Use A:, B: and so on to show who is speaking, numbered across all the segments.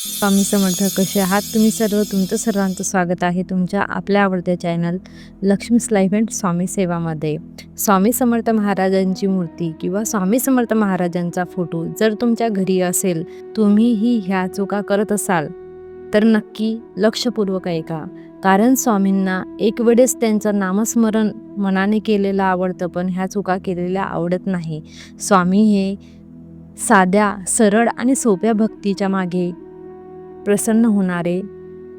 A: स्वामी समर्थ कसे आहात तुम्ही सर्व? तुमचं सर्वांचं स्वागत आहे तुमच्या आपल्या आवडत्या चॅनल लक्ष्मीस लाईफ अँड स्वामी सेवामध्ये. स्वामी समर्थ महाराजांची मूर्ती किंवा स्वामी समर्थ महाराजांचा फोटो जर तुमच्या घरी असेल तुम्हीही ह्या चुका करत असाल तर नक्की लक्षपूर्वक ऐका. कारण स्वामींना एक वेळेस त्यांचं नामस्मरण मनाने केलेलं आवडतं पण ह्या चुका केलेल्या आवडत नाही. स्वामी हे साध्या सरळ आणि सोप्या भक्तीच्या मागे प्रसन्न होणारे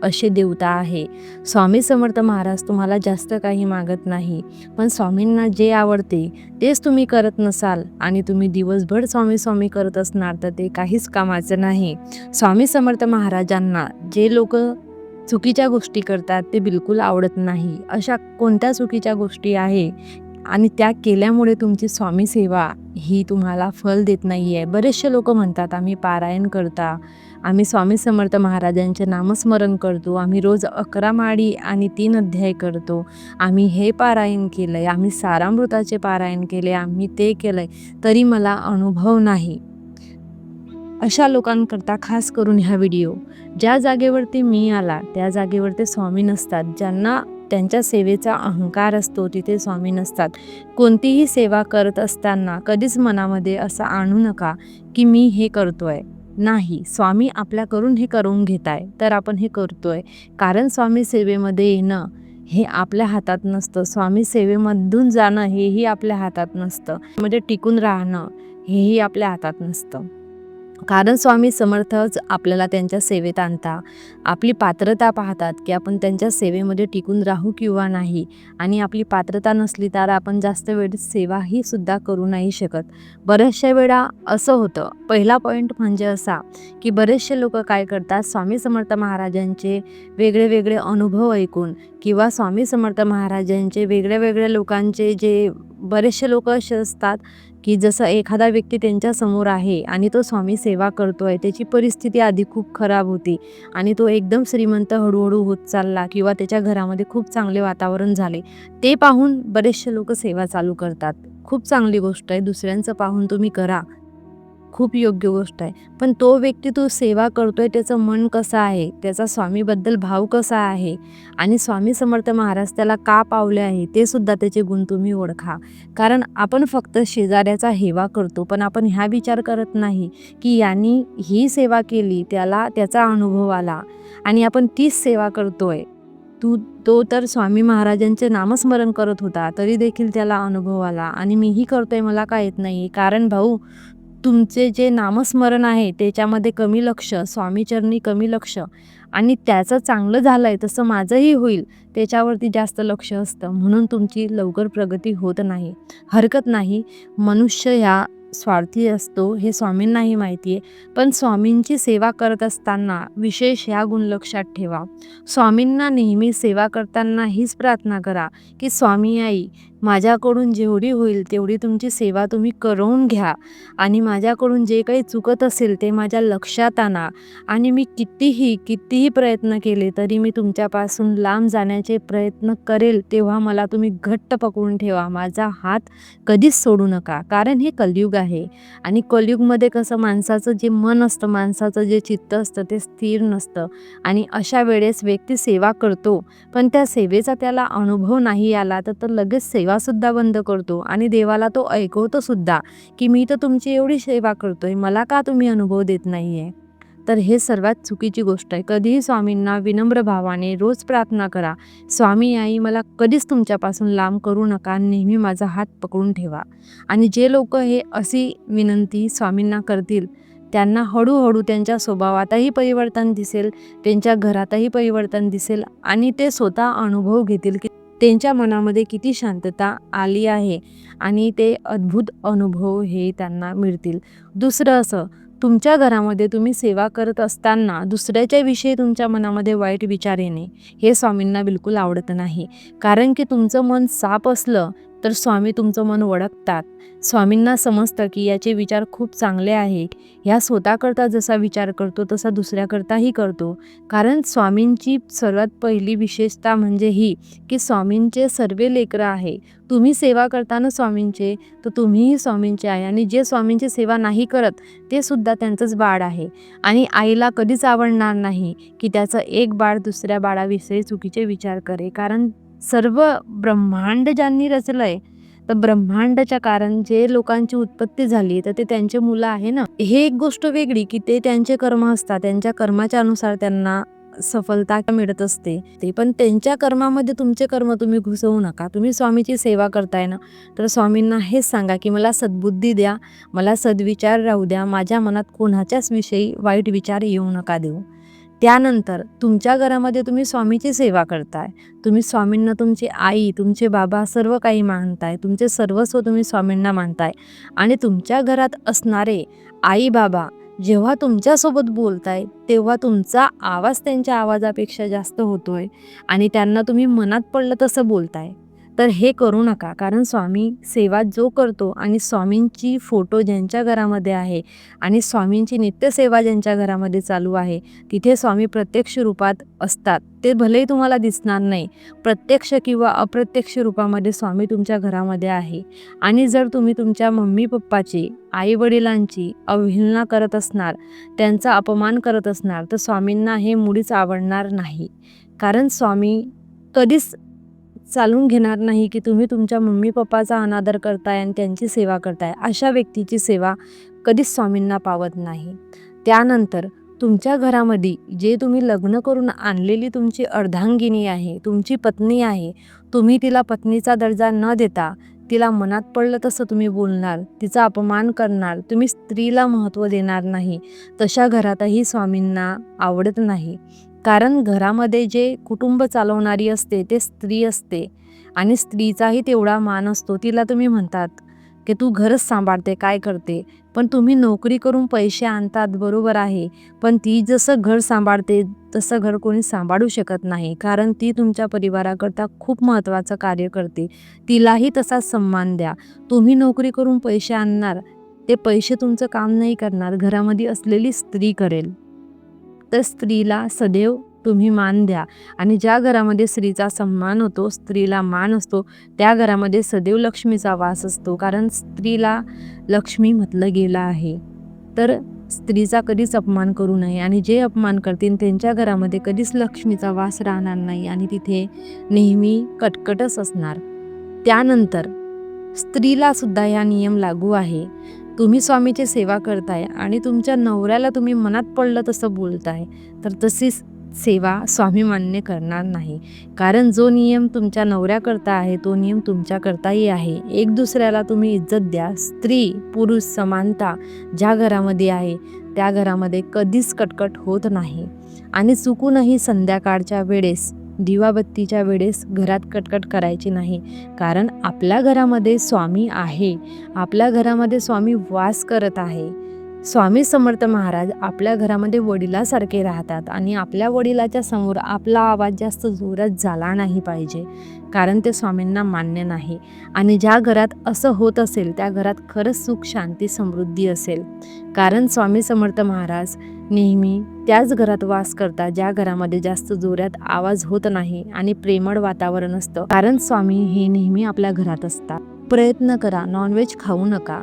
A: असे देवता आहे. स्वामी समर्थ महाराज तुम्हाला जास्त काही मागत नाही पण स्वामींना जे आवडते तेच तुम्ही करत नसाल आणि तुम्ही दिवसभर स्वामी स्वामी करत असणार तर ते काहीच कामाचं नाही. स्वामी समर्थ महाराजांना जे लोक चुकीच्या गोष्टी करतात ते बिलकुल आवडत नाही. अशा कोणत्या चुकीच्या गोष्टी आहे? आणि त्या केल्यामुळे तुमची स्वामी सेवा ही तुम्हाला फल देत नाही आहे बरेचसे लोक म्हणतात आम्ही पारायण करता. आम्ही स्वामी समर्थ महाराजांचे नामस्मरण करतो. आम्ही रोज अकरा माळी आणि तीन अध्याय करतो. आम्ही हे पारायण केलं आहे आम्ही सारामृताचे पारायण केले आम्ही ते केलं आहे तरी मला अनुभव नाही. अशा लोकांकरता खास करून ह्या व्हिडिओ. ज्या जागेवरती मी आला त्या जागेवरती स्वामी नसतात. ज्यांना त्यांच्या सेवेचा अहंकार असतो तिथे स्वामी नसतात. कोणतीही सेवा करत असताना कधीच मनामध्ये असं आणू नका की मी हे करतो आहे नाही स्वामी आपल्याकडून हे करून घेत आहे तर आपण हे करतोय. कारण स्वामी सेवेमध्ये येणं हे आपल्या हातात नसतं. स्वामी सेवेमधून जाणं हेही आपल्या हातात नसतं. म्हणजे टिकून राहणं हेही आपल्या हातात नसतं. कारण स्वामी समर्थच आपल्याला त्यांच्या सेवेत आणता. आपली पात्रता पाहतात की आपण त्यांच्या सेवेमध्ये टिकून राहू किंवा नाही. आणि आपली पात्रता नसली तर आपण जास्त वेळ सेवाही सुद्धा करू नाही शकत. बऱ्याचशा वेळा असं होतं. पहिला पॉईंट म्हणजे असा की बरेचसे लोक काय करतात स्वामी समर्थ महाराजांचे वेगळे वेगळे अनुभव ऐकून किंवा स्वामी समर्थ महाराजांचे वेगळ्या वेगळ्या लोकांचे जे बरेचसे लोक असे असतात की जसं एखादा व्यक्ती त्यांच्यासमोर आहे आणि तो स्वामी सेवा करतो आहे त्याची परिस्थिती आधी खूप खराब होती आणि तो एकदम श्रीमंत हळूहळू होत चालला किंवा त्याच्या घरामध्ये खूप चांगले वातावरण झाले. ते पाहून बरेचसे लोक सेवा चालू करतात. खूप चांगली गोष्ट आहे. दुसऱ्यांचं पाहून तुम्ही करा. खूप योग्य गोष्ट आहे. पण तो व्यक्ती तो सेवा करतोय त्याचं मन कसं आहे? त्याचा स्वामीबद्दल भाव कसा आहे? आणि स्वामी समर्थ महाराज त्याला का पावले आहे? ते सुद्धा त्याचे गुण तुम्ही ओळखा. कारण आपण फक्त शेजाऱ्याचा हेवा करतो पण आपण ह्या विचार करत नाही की यांनी ही सेवा केली त्याला त्याचा अनुभव आला आणि आपण तीच सेवा करतोय. तू तो तर स्वामी महाराजांचे नामस्मरण करत होता तरी देखील त्याला अनुभव आला. आणि मीही करतोय मला काय येत नाही कारण भाऊ तुमचे जे नामस्मरण आहे त्याच्यामध्ये कमी लक्ष स्वामीचरणी कमी लक्ष आणि त्याचं चांगलं झालं आहे तसं माझंही होईल त्याच्यावरती जास्त लक्ष असतं. म्हणून तुमची लवकर प्रगती होत नाही हरकत नाही. मनुष्य ह्या स्वार्थी असतो हे स्वामींनाही माहिती आहे पण स्वामींची सेवा करत असताना विशेष ह्या गुण लक्षात ठेवा. स्वामींना नेहमी सेवा करताना हीच प्रार्थना करा की स्वामी आई माझ्याकडून जेवढी होईल तेवढी तुमची सेवा तुम्ही करून घ्या. आणि माझ्याकडून जे काही चुकत असेल ते माझ्या लक्षात आणा. आणि मी कितीही कितीही प्रयत्न केले तरी मी तुमच्यापासून लांब जाण्याचे प्रयत्न करेल तेव्हा मला तुम्ही घट्ट पकडून ठेवा. माझा हात कधीच सोडू नका कारण हे कलयुग आहे. आणि कलयुगमध्ये कसं माणसाचं जे मन असतं माणसाचं जे चित्त असतं ते स्थिर नसतं. आणि अशा वेळेस व्यक्ती सेवा करतो पण त्या सेवेचा त्याला अनुभव नाही आला तर लगेच लगेच सेवासुद्धा बंद करतो आणि देवाला तो ऐकवतो सुद्धा की मी तर तुमची एवढी सेवा करतोय मला का तुम्ही अनुभव देत नाही आहे तर हे सर्वात चुकीची गोष्ट आहे. कधीही स्वामींना विनम्र भावाने रोज प्रार्थना करा. स्वामी आई मला कधीच तुमच्यापासून लांब करू नका. नेहमी माझा हात पकडून ठेवा. आणि जे लोक हे अशी विनंती स्वामींना करतील त्यांना हळूहळू त्यांच्या स्वभावातही परिवर्तन दिसेल त्यांच्या घरातही परिवर्तन दिसेल आणि ते स्वतः अनुभव घेतील की त्यांच्या मनामध्ये किती शांतता आली आहे आणि ते अद्भुत अनुभव हे त्यांना मिळतील. दुसरं असं तुमच्या घरामध्ये तुम्ही सेवा करत असताना दुसऱ्याच्या विषयी तुमच्या मनामध्ये वाईट विचार येणे हे स्वामींना बिलकुल आवडत नाही. कारण की तुमचं मन साफ असलं तर स्वामी तुमचं मन ओळखतात स्वामींना समजतं की याचे विचार खूप चांगले आहे. ह्या स्वतःकरता जसा विचार करतो तसा दुसऱ्याकरताही करतो. कारण स्वामींची सर्वात पहिली विशेषता म्हणजे ही की स्वामींचे सर्व लेकरं आहे. तुम्ही सेवा करताना स्वामींचे तर तुम्हीही स्वामींचे आहे. आणि जे स्वामींची सेवा नाही करत ते सुद्धा त्यांचंच बाळ आहे. आणि आईला कधीच आवडणार नाही की त्याचं एक बाळ दुसऱ्या बाळाविषयी चुकीचे विचार करे. कारण सर्व ब्रह्मांड ज्यांनी रचलं आहे तर ब्रह्मांडाच्या कारण जे लोकांची उत्पत्ती झाली तर ते त्यांचे मुलं आहे ना? हे एक गोष्ट वेगळी की ते त्यांचे कर्म असतात त्यांच्या कर्माच्या अनुसार त्यांना सफलता मिळत असते. ते पण त्यांच्या कर्मामध्ये तुमचे कर्म तुम्ही घुसवू नका. तुम्ही स्वामीची सेवा करताय ना? तर स्वामींना हेच सांगा की मला सद्बुद्धी द्या मला सद्विचार राहू द्या माझ्या मनात कोणाच्याच विषयी वाईट विचार येऊ नका देऊ. त्यानंतर तुमच्या घरामध्ये तुम्ही स्वामीची सेवा करताय. तुम्ही स्वामींना तुमची आई तुमचे बाबा सर्व काही मानताय. तुमचे सर्वस्व तुम्ही स्वामींना मानताय. आणि तुमच्या घरात असणारे आई बाबा जेव्हा तुमच्यासोबत बोलताय तेव्हा तुमचा आवाज त्यांच्या आवाजापेक्षा जास्त होतोय. आणि त्यांना तुम्ही मनात पडलं तसं बोलताय. तर हे करू नका. कारण स्वामी सेवा जो करतो आणि स्वामींची फोटो ज्यांच्या घरामध्ये आहे आणि स्वामींची नित्यसेवा ज्यांच्या घरामध्ये चालू आहे तिथे स्वामी प्रत्यक्ष रूपात असतात. ते भलेही तुम्हाला दिसणार नाही. प्रत्यक्ष किंवा अप्रत्यक्ष रूपामध्ये स्वामी तुमच्या घरामध्ये आहे. आणि जर तुम्ही तुमच्या मम्मी पप्पाची आई वडिलांची अवहेलना करत असणार त्यांचा अपमान करत असणार तर स्वामींना हे मुळीच आवडणार नाही. कारण स्वामी कधीच चालून घेणार नाही की तुम्ही तुमच्या मम्मी पप्पाचा अनादर करताय आणि त्यांची सेवा करताय अशा व्यक्तीची सेवा कधीच स्वामींना पावत नाही. त्यानंतर तुमच्या घरामध्ये जे तुम्ही लग्न करून आणलेली तुमची अर्धांगिनी आहे तुमची पत्नी आहे तुम्ही तिला पत्नीचा दर्जा न देता तिला मनात पडलं तसं तुम्ही बोलणार तिचा अपमान करणार तुम्ही स्त्रीला महत्त्व देणार नाही तशा घरातही स्वामींना आवडत नाही. कारण घरामध्ये जे कुटुंब चालवणारी असते ते स्त्री असते. आणि स्त्रीचाही तेवढा मान असतो तिला तुम्ही म्हणतात की तू घरच सांभाळते काय करते? पण तुम्ही नोकरी करून पैसे आणतात बरोबर आहे. पण ती जसं घर सांभाळते तसं घर कोणी सांभाळू शकत नाही. कारण ती तुमच्या परिवाराकरता खूप महत्त्वाचं कार्य करते. तिलाही तसा सन्मान द्या. तुम्ही नोकरी करून पैसे आणणार ते पैसे तुमचं काम नाही करणार. घरामध्ये असलेली स्त्री करेल. तर स्त्रीला सदैव तुम्ही मान द्या. आणि ज्या घरामध्ये स्त्रीचा सन्मान होतो स्त्रीला मान असतो त्या घरामध्ये सदैव लक्ष्मीचा वास असतो. कारण स्त्रीला लक्ष्मी म्हटलं गेलं आहे. तर स्त्रीचा कधीच अपमान करू नये. आणि जे अपमान करतील त्यांच्या घरामध्ये कधीच लक्ष्मीचा वास राहणार नाही. आणि तिथे नेहमी कटकटच असणार. त्यानंतर स्त्रीला सुद्धा नियम लागू आहे. तुम्ही स्वामीची सेवा करताय आणि तुमच्या नवऱ्याला तुम्ही मनात पडलं तसं बोलताय तर तशीच सेवा स्वामी मान्य करणार नाही. कारण जो नियम तुमच्या नवऱ्याकरता आहे तो नियम तुमच्याकरताही आहे. एक दुसऱ्याला तुम्ही इज्जत द्या. स्त्री पुरुष समानता ज्या घरामध्ये आहे त्या घरामध्ये कधीच कटकट होत नाही. आणि चुकूनही संध्याकाळच्या वेळेस दिवाबत्तीच्या वेळेस घरात कटकट करायची नाही. कारण आपल्या घरामध्ये स्वामी आहे. आपल्या घरामध्ये स्वामी वास करत आहे. स्वामी समर्थ महाराज आपल्या घरामध्ये वडिलासारखे राहतात आणि आपल्या वडिलाच्या समोर आपला आवाज जास्त जोरात झाला नाही पाहिजे कारण ते स्वामींना मान्य नाही. आणि ज्या घरात असं होत असेल त्या घरात खरंच सुख शांती समृद्धी असेल. कारण स्वामी समर्थ महाराज नेहमी त्याच घरात वास करतात ज्या घरामध्ये जास्त जोरात आवाज होत नाही आणि प्रेमळ वातावरण असतं. कारण स्वामी हे नेहमी आपल्या घरात असतात. प्रयत्न करा नॉनव्हेज खाऊ नका.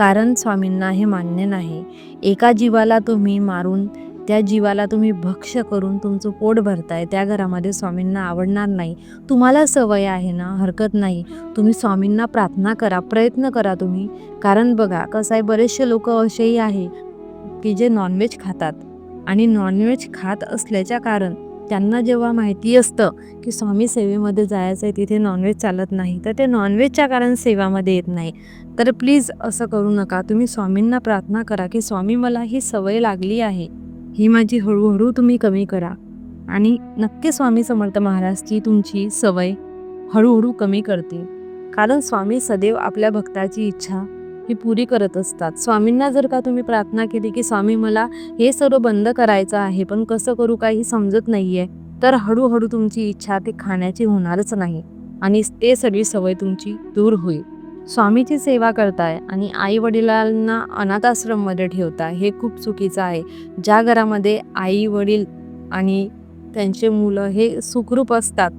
A: कारण स्वामींना हे मान्य नाही. एका जीवाला तुम्ही मारून त्या जीवाला तुम्ही भक्ष करून तुमचं पोट भरताय त्या घरामध्ये स्वामींना आवडणार नाही. तुम्हाला सवय आहे ना हरकत नाही. तुम्ही स्वामींना प्रार्थना करा प्रयत्न करा तुम्ही. कारण बघा कसं आहे बरेचसे लोक असेही आहे की जे नॉनव्हेज खातात. आणि नॉनव्हेज खात असल्याच्या कारण त्यांना जेव्हा माहिती असतं की स्वामी सेवेमध्ये जायचं आहे तिथे नॉनव्हेज चालत नाही तर ते नॉनव्हेजच्या कारण सेवामध्ये येत नाही. तर प्लीज असं करू नका. तुम्ही स्वामींना प्रार्थना करा की स्वामी मला ही सवय लागली आहे. ही माझी हळूहळू तुम्ही कमी करा. आणि नक्की स्वामी समर्थ महाराजची तुमची सवय हळूहळू कमी करते. कारण स्वामी सदैव आपल्या भक्ताची इच्छा ही पुरी करत असतात. स्वामींना जर का तुम्ही प्रार्थना केली की स्वामी मला हे सर्व बंद करायचं आहे पण कसं करू काही समजत नाही आहे तर हळूहळू तुमची इच्छा ते खाण्याची होणारच नाही आणि ते सगळी सवय तुमची दूर होईल. स्वामीची सेवा करताय आणि आई वडिलांना अनाथाश्रममध्ये ठेवताय हे खूप चुकीचं आहे. ज्या घरामध्ये आई वडील आणि त्यांचे मुलं हे सुखरूप असतात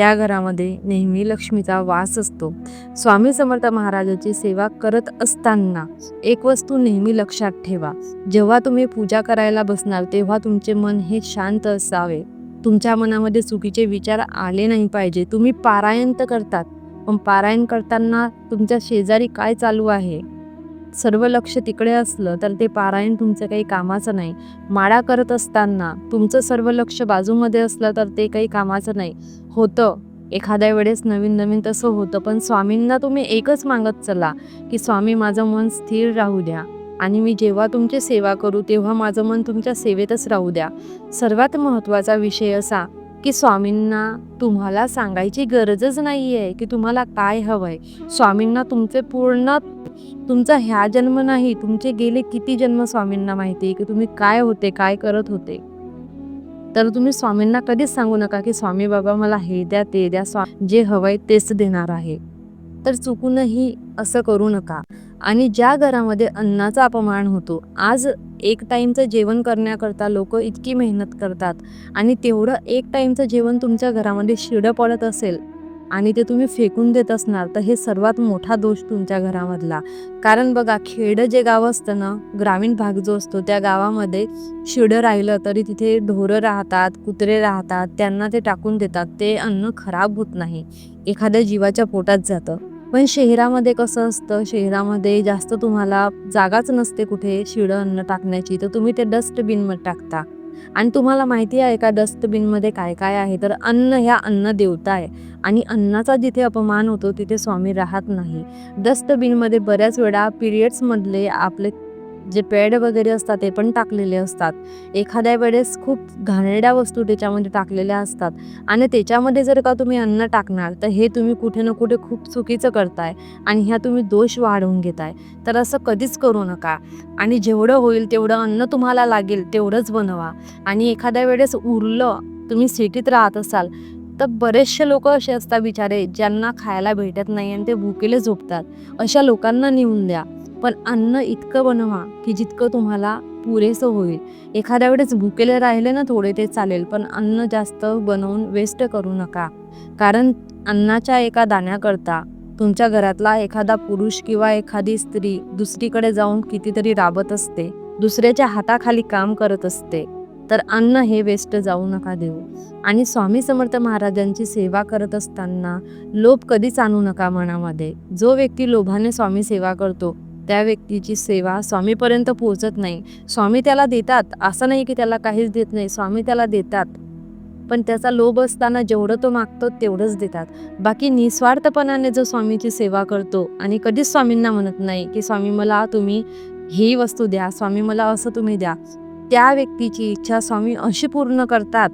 A: त्या घरामध्ये नेहमी लक्ष्मीचा वास असतो. स्वामी समर्थ महाराजाची सेवा करत असताना एक वस्तू नेहमी लक्षात ठेवा. जेव्हा तुम्ही पूजा करायला बसणार तेव्हा तुमचे मन हे शांत असावे. तुमच्या मनामध्ये चुकीचे विचार आले नाही पाहिजे. तुम्ही पारायण तर करतात पण पारायण करताना तुमच्या शेजारी काय चालू आहे? सर्व लक्ष तिकडे असलं तर ते पारायण तुमचं काही कामाचं नाही. माळा करत असताना तुमचं सर्व लक्ष बाजूमध्ये असलं तर ते काही कामाचं नाही. होतं. एखाद्या वेळेस नवीन नवीन तसं होतं पण स्वामींना तुम्ही एकच मागत चला की स्वामी माझं मन स्थिर राहू द्या. आणि मी जेव्हा तुमची सेवा करू तेव्हा माझं मन तुमच्या सेवेतच राहू द्या. सर्वात महत्त्वाचा विषय असा की स्वामींना तुम्हाला सांगायची गरजच नाही आहे की तुम्हाला काय हवं आहे स्वामींना तुमचे पूर्ण तुमचा ह्या जन्म नाही तुमचे गेले किती जन्म स्वामींना माहिती आहे? की तुम्ही काय होते काय करत होते? तर तुम्ही स्वामींना कधीच सांगू नका की स्वामी बाबा मला हे द्या ते द्या स्वा जे हवंय तेच देणार आहे. तर चुकूनही असं करू नका. आणि ज्या घरामध्ये अन्नाचा अपमान होतो आज एक टाईमचं जेवण करण्याकरता लोक इतकी मेहनत करतात आणि तेवढं एक टाईमचं जेवण तुमच्या घरामध्ये शिडं पडत असेल आणि ते तुम्ही फेकून देत असणार तर हे सर्वात मोठा दोष तुमच्या घरामधला. कारण बघा खेडं जे गाव असतं ना ग्रामीण भाग जो असतो त्या गावामध्ये शिडं राहिलं तरी तिथे ढोरं राहतात कुत्रे राहतात त्यांना ते टाकून देतात. ते अन्न खराब होत नाही. एखाद्या जीवाच्या पोटात जातं. पण शहरामध्ये कसं असतं शहरामध्ये जास्त तुम्हाला जागाच नसते कुठे शिडं अन्न टाकण्याची तर तुम्ही ते डस्टबिनमध्ये टाकता. आणि तुम्हाला माहिती आहे का डस्टबिनमध्ये काय काय आहे? तर अन्न ह्या अन्न देवता आहे. आणि अन्नाचा जिथे अपमान होतो तिथे स्वामी राहत नाही. डस्टबिनमध्ये बऱ्याच वेळा पिरियड्समधले आपले जे पेड वगैरे असतात ते पण टाकलेले असतात. एखाद्या वेळेस खूप घाणेरड्या वस्तू त्याच्यामध्ये टाकलेल्या असतात. आणि त्याच्यामध्ये जर का तुम्ही अन्न टाकणार तर हे तुम्ही कुठे ना कुठे खूप चुकीचं करताय आणि ह्या तुम्ही दोष वाढवून घेताय. तर असं कधीच करू नका. आणि जेवढं होईल तेवढं अन्न तुम्हाला लागेल तेवढंच बनवा. आणि एखाद्या वेळेस उरलं तुम्ही सिटीत राहत असाल तर बरेचसे लोक असे असतात बिचारे ज्यांना खायला भेटत नाही आणि ते भुकेले झोपतात. अशा लोकांना नेऊन द्या. पण अन्न इतकं बनवा की जितकं तुम्हाला पुरेसं होईल. एखाद्या वेळेस भुकेले राहिले ना थोडे ते चालेल पण अन्न जास्त बनवून वेस्ट करू नका. कारण अन्नाच्या एका दाण्याकरता तुमच्या घरातला एखादा पुरुष किंवा एखादी स्त्री दुसरीकडे जाऊन कितीतरी राबत असते दुसऱ्याच्या हाताखाली काम करत असते तर अन्न हे वेस्ट जाऊ नका देऊ. आणि स्वामी समर्थ महाराजांची सेवा करत असताना लोभ कधीच आणू नका मनामध्ये. जो व्यक्ती लोभाने स्वामी सेवा करतो त्या व्यक्तीची सेवा स्वामीपर्यंत पोहोचत नाही. स्वामी त्याला देतात. असं नाही की त्याला काहीच देत नाही. स्वामी त्याला देतात. पण त्याचा लोभ असताना जेवढं तो मागतो तेवढंच देतात. बाकी निस्वार्थपणाने जो स्वामीची सेवा करतो आणि कधीच स्वामींना म्हणत नाही की स्वामी मला तुम्ही ही वस्तू द्या. स्वामी मला असं तुम्ही द्या. त्या व्यक्तीची इच्छा स्वामी अशी पूर्ण करतात.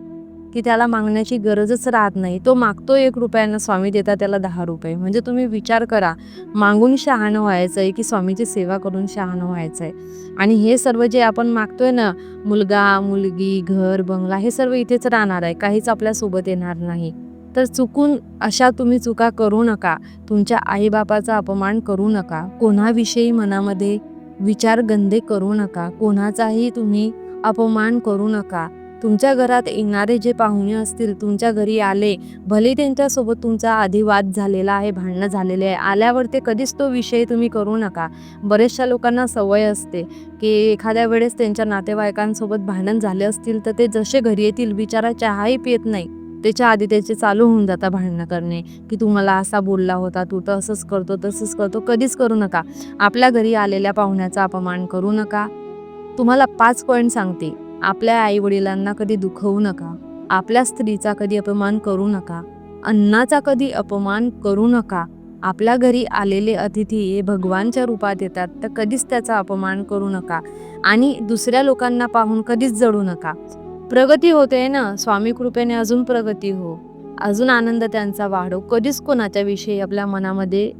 A: की त्याला मागण्याची गरजच राहत नाही. तो मागतो एक रुपयानं स्वामी देतात त्याला दहा रुपये. म्हणजे तुम्ही विचार करा मागून शहाणं व्हायचं आहे की स्वामीची सेवा करून शहाणं व्हायचं आहे आणि हे सर्व जे आपण मागतोय ना मुलगा मुलगी घर बंगला हे सर्व इथेच राहणार आहे. काहीच आपल्यासोबत येणार नाही. तर चुकून अशा तुम्ही चुका करू नका. तुमच्या आईबापाचा अपमान करू नका. कोणाविषयी मनामध्ये विचार गंदे करू नका. कोणाचाही तुम्ही अपमान करू नका. तुमच्या घरात येणारे जे पाहुणे असतील तुमच्या घरी आले भले त्यांच्यासोबत तुमचा आधी वाद झालेला आहे भांडणं झालेले आहे आल्यावर ते कधीच तो विषय तुम्ही करू नका. बऱ्याचशा लोकांना सवय असते की एखाद्या वेळेस त्यांच्या नातेवाईकांसोबत भांडण झाले असतील तर ते जसे घरी येतील बिचारा चहाही पित नाही. त्याच्या आधी त्याचे चालू होऊन जाता भांडणं करणे की तू मला असा बोलला होता तू तर असंच करतो तसंच करतो कधीच करू नका. आपल्या घरी आलेल्या पाहुण्याचा अपमान करू नका. तुम्हाला पाच पॉईंट सांगते. आपल्या आई वडिलांना कधी दुखवू नका. आपल्या स्त्रीचा कधी अपमान करू नका. अन्नाचा कधी अपमान करू नका. आपल्या घरी आलेले अतिथी हे भगवानच्या रूपात येतात तर कधीच त्याचा अपमान करू नका आणि दुसऱ्या लोकांना पाहून कधीच जडू नका. प्रगती होते ना स्वामी कृपेने अजून प्रगती हो. अजून आनंद त्यांचा वाढो. कधीच कोणाच्या विषयी आपल्या मनामध्ये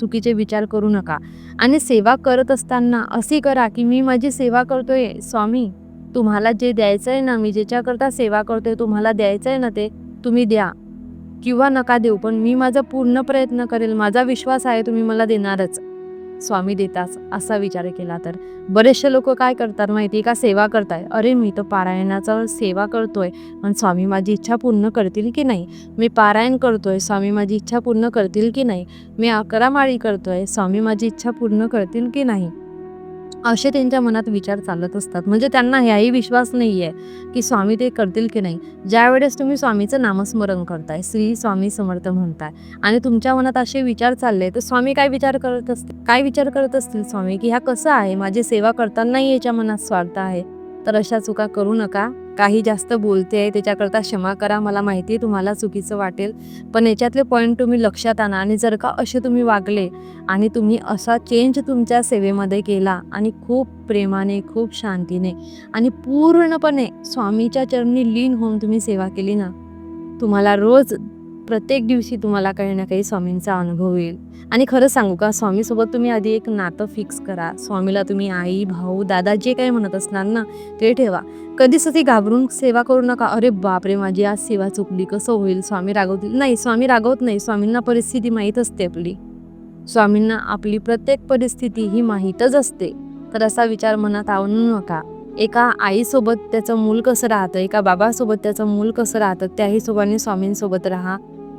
A: चुकीचे विचार करू नका. आणि सेवा करत असताना अशी करा की मी माझी सेवा करतोय स्वामी. तुम्हाला जे द्यायचं आहे ना मी ज्याच्याकरता सेवा करतोय तुम्हाला द्यायचं आहे ना ते तुम्ही द्या. किंवा नका देऊ पण मी माझा पूर्ण प्रयत्न करेल माझा विश्वास आहे तुम्ही मला देणारच. स्वामी देताच असा विचार केला तर. बरेचसे लोक काय करतात माहिती आहे का? सेवा करताय. अरे मी तर पारायणाचा सेवा करतोय. पण स्वामी माझी इच्छा पूर्ण करतील की नाही? मी पारायण करतोय. स्वामी माझी इच्छा पूर्ण करतील की नाही? मी अकरा माळी करतोय. स्वामी माझी इच्छा पूर्ण करतील की नाही? असे त्यांच्या मनात विचार चालत असतात. म्हणजे त्यांना ह्याही विश्वास नाही आहे की स्वामी ते करतील की नाही. ज्यावेळेस तुम्ही स्वामीचं नामस्मरण करताय श्री स्वामी समर्थ म्हणताय आणि तुमच्या मनात असे विचार चालले तर स्वामी काय विचार करत असतील? काय विचार करत असतील स्वामी की ह्या कसं आहे? माझी सेवा करतानाही याच्या मनात स्वार्थ आहे. तर अशा चुका करू नका. काही जास्त बोलते आहे त्याच्याकरता क्षमा करा. मला माहिती आहे तुम्हाला चुकीचं वाटेल. पण याच्यातले पॉईंट तुम्ही लक्षात आणा आणि जर का असे तुम्ही वागले आणि तुम्ही असा चेंज तुमच्या सेवेमध्ये केला आणि खूप प्रेमाने खूप शांतीने आणि पूर्णपणे स्वामीच्या चरणी लीन होऊन तुम्ही सेवा केली ना तुम्हाला रोज प्रत्येक दिवशी तुम्हाला काही ना काही स्वामींचा अनुभव येईल. आणि खरं सांगू का स्वामीसोबत तुम्ही आधी एक नातं फिक्स करा. स्वामीला तुम्ही आई भाऊ दादा जे काही म्हणत असणार ना ते ठेवा. कधीच ती घाबरून सेवा करू नका. अरे बापरे माझी आज सेवा चुकली कसं होईल? स्वामी रागवतील नाही स्वामी रागवत नाही. स्वामींना परिस्थिती माहीत असते आपली. स्वामींना आपली प्रत्येक परिस्थिती ही माहीतच असते. तर असा विचार मनात आणू नका. एका आईसोबत त्याचं मूल कसं राहतं एका बाबासोबत त्याचं मूल कसं राहतं त्या हिशोबाने स्वामींसोबत राहा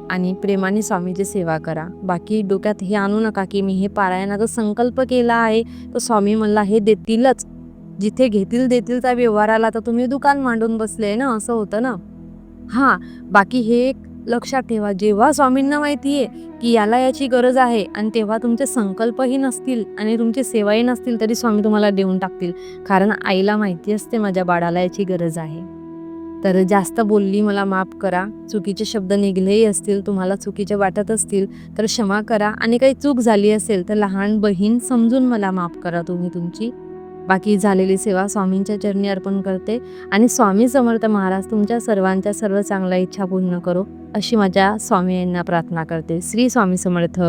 A: आणि प्रेमाने स्वामीची सेवा करा. बाकी डोक्यात हे आणू नका की मी हे पारायणाचा संकल्प केला आहे तर स्वामी मला हे देतीलच. जिथे घेतील देतील त्या व्यवहाराला. तर तुम्ही दुकान मांडून बसले ना? असं होतं ना? हां. बाकी हे एक लक्षात ठेवा. जेव्हा स्वामींना माहिती आहे की याला याची गरज आहे आणि तेव्हा तुमचे संकल्पही नसतील आणि तुमची सेवाही नसतील तरी स्वामी तुम्हाला देऊन टाकतील. कारण आईला माहिती असते माझ्या बाळाला याची गरज आहे. तर जास्त बोलली मला माफ करा. चुकीचे शब्द निघलेही असतील तुम्हाला चुकीचे वाटत असतील तर क्षमा करा. आणि काही चूक झाली असेल तर लहान बहीण समजून मला माफ करा तुम्ही तुमची. बाकी झालेली सेवा स्वामींच्या चरणी अर्पण करते. आणि स्वामी समर्थ महाराज तुमच्या सर्वांच्या सर्व चांगल्या इच्छा पूर्ण करो अशी माझ्या स्वामी यांना प्रार्थना करते. श्री स्वामी समर्थ.